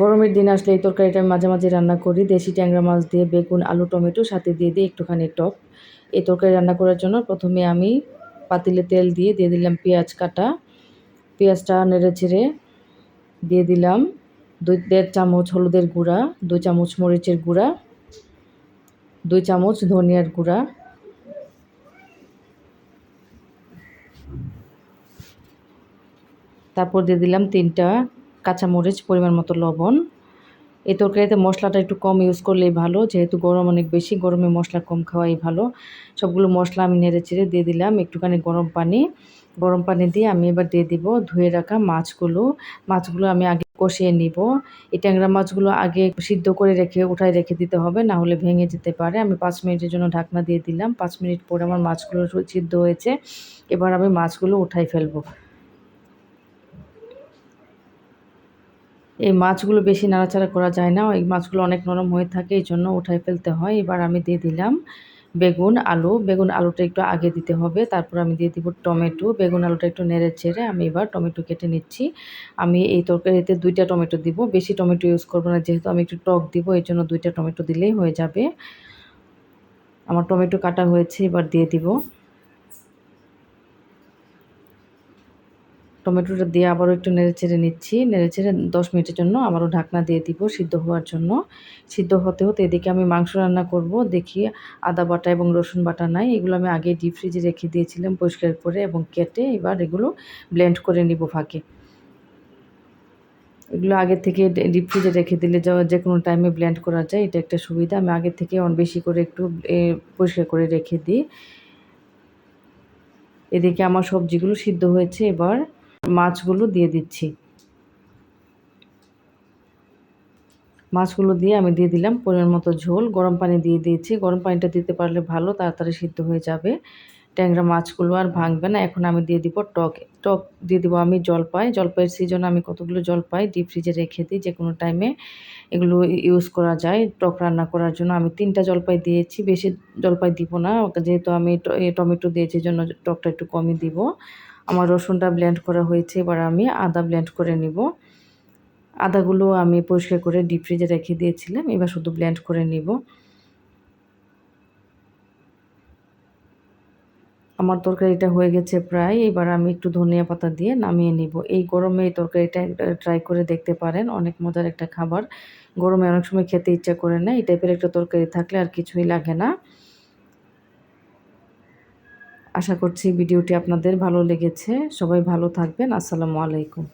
গরমের দিন আসলে এই তরকারিটা মাঝে মাঝে রান্না করি। দেশি ট্যাংরা মাছ দিয়ে বেগুন, আলু, টমেটো, সাথে দিয়ে দিই একটুখানি টক। এই তরকারি রান্না করার জন্য প্রথমে আমি পাতিলে তেল দিয়ে দিয়ে দিলাম পেঁয়াজ কাটা। পেঁয়াজটা নেড়ে ছেড়ে দিয়ে দিলাম দুই, দেড় চামচ হলুদের গুঁড়া, দুই চামচ মরিচের গুঁড়া, দুই চামচ ধনিয়ার গুঁড়া। তারপর দিয়ে দিলাম তিনটা কাঁচামরিচ, পরিমাণ মতো লবণ। এই তরকারিতে মশলাটা একটু কম ইউজ করলেই ভালো, যেহেতু গরম অনেক বেশি, গরমে মশলা কম খাওয়াই ভালো। সবগুলো মশলা আমি নেড়ে চেড়ে দিয়ে দিলাম, একটুখানি গরম পানি। গরম পানি দিয়ে আমি এবার দিয়ে দিব ধুয়ে রাখা মাছগুলো। মাছগুলো আমি আগে কষিয়ে নিব। এই ট্যাংরা মাছগুলো আগে সিদ্ধ করে রেখে, উঠায় রেখে দিতে হবে, না হলে ভেঙে যেতে পারে। আমি পাঁচ মিনিটের জন্য ঢাকনা দিয়ে দিলাম। পাঁচ মিনিট পরে আমার মাছগুলো সিদ্ধ হয়েছে। এবার আমি মাছগুলো উঠাই ফেলব। এই মাছগুলো বেশি নাড়াচাড়া করা যায় না। এই মাছগুলো অনেক নরম হয়ে থাকে, এই জন্য উঠাই ফেলতে হয়। এবার আমি দিয়ে দিলাম বেগুন, আলু। বেগুন, আলুটা একটু আগে দিতে হবে। তারপর আমি দিয়ে দিব টমেটো। বেগুন, আলুটা একটু নেড়ে ছেড়ে আমি এবার টমেটো কেটে নিচ্ছি। আমি এই তরকারিতে দুইটা টমেটো দিব। বেশি টমেটো ইউজ করব না, যেহেতু আমি একটু টক দিব, এই জন্য দুইটা টমেটো দিলেই হয়ে যাবে। আমার টমেটো কাটা হয়েছে, এবার দিয়ে দিব। টমেটোটা দিয়ে আবারও একটু নেড়ে চেড়ে নিচ্ছি। নেড়ে চেড়ে দশ মিনিটের জন্য আবারও ঢাকনা দিয়ে দিব সিদ্ধ হওয়ার জন্য। সিদ্ধ হতে হতে এদিকে আমি মাংস রান্না করব। দেখি আদা বাটা এবং রসুন বাটা নাই। এগুলো আমি আগে ডিপ ফ্রিজে রেখে দিয়েছিলাম পরিষ্কার করে এবং কেটে এবার এগুলো ব্লেন্ড করে নিব ফাঁকে। এগুলো আগে থেকে ডিপ ফ্রিজে রেখে দিলে যে কোনো টাইমে ব্লেন্ড করা যায়, এটা একটা সুবিধা। আমি আগে থেকে অন বেশি করে একটু পরিষ্কার করে রেখে দিই। এদিকে আমার সবজিগুলো সিদ্ধ হয়েছে এবার। মাছগুলো দিয়ে দিচ্ছি। মাছগুলো দিয়ে আমি দিয়ে দিলাম পরিমাণ মতো ঝোল, গরম পানি দিয়ে দিয়েছি। গরম পানিটা দিতে পারলে ভালো, তাড়াতাড়ি সিদ্ধ হয়ে যাবে। ট্যাংরা মাছগুলো আর ভাঙবে না। এখন আমি দিয়ে দিব টক। টক দিয়ে দিব আমি জলপাই। জলপাইয়ের সিজনে আমি কতগুলো জলপাই ডিপ ফ্রিজে রেখে দিই। যে কোনো টাইমে এগুলো ইউজ করা যায়। টক রান্না করার জন্য আমি তিনটা জলপাই দিয়েছি। বেশি জলপাই দিব না। যেহেতু আমি টমেটো দিয়েছি জন্য টকটা একটু কমই দিব। আমার রসুনটা ব্লেন্ড করা হয়েছে, এবার আমি আদা ব্লেন্ড করে নিব। আদাগুলো আমি পরিষ্কার করে ডিপ ফ্রিজে রেখে দিয়েছিলাম, এবার শুধু ব্লেন্ড করে নিব। আমার তরকারিটা হয়ে গেছে প্রায়, এবার আমি একটু ধনিয়া পাতা দিয়ে নামিয়ে নিব। এই গরমে এই তরকারিটা ট্রাই করে দেখতে পারেন, অনেক মজার একটা খাবার। গরমে অনেক সময় খেতে ইচ্ছা করে না, এই টাইপের একটা তরকারি থাকলে আর কিছুই লাগে না। আশা করছি ভিডিওটি আপনাদের ভালো লেগেছে। সবাই ভালো থাকবেন। আসসালামু আলাইকুম।